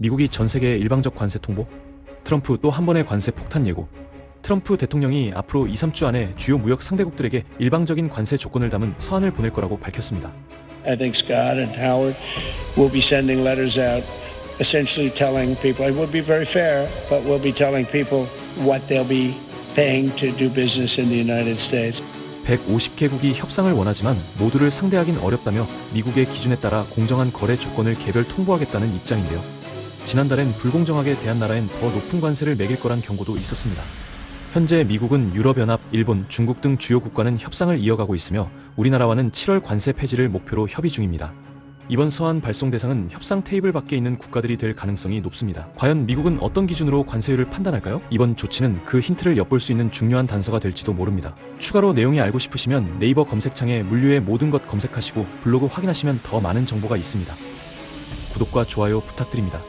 미국이 전 세계에 일방적 관세 통보? 트럼프 또 한 번의 관세 폭탄 예고. 트럼프 대통령이 앞으로 2, 3주 안에 주요 무역 상대국들에게 일방적인 관세 조건을 담은 서한을 보낼 거라고 밝혔습니다. I think Scott and Howard will be sending letters out essentially telling people, it will be very fair, but we'll be telling people what they'll be paying to do business in the United States. 150개국이 협상을 원하지만 모두를 상대하긴 어렵다며 미국의 기준에 따라 공정한 거래 조건을 개별 통보하겠다는 입장인데요. 지난달엔 불공정하게 대한 나라엔 더 높은 관세를 매길 거란 경고도 있었습니다. 현재 미국은 유럽연합, 일본, 중국 등 주요 국가는 협상을 이어가고 있으며 우리나라와는 7월 관세 폐지를 목표로 협의 중입니다. 이번 서한 발송 대상은 협상 테이블 밖에 있는 국가들이 될 가능성이 높습니다. 과연 미국은 어떤 기준으로 관세율을 판단할까요? 이번 조치는 그 힌트를 엿볼 수 있는 중요한 단서가 될지도 모릅니다. 추가로 내용이 알고 싶으시면 네이버 검색창에 물류의 모든 것 검색하시고 블로그 확인하시면 더 많은 정보가 있습니다. 구독과 좋아요 부탁드립니다.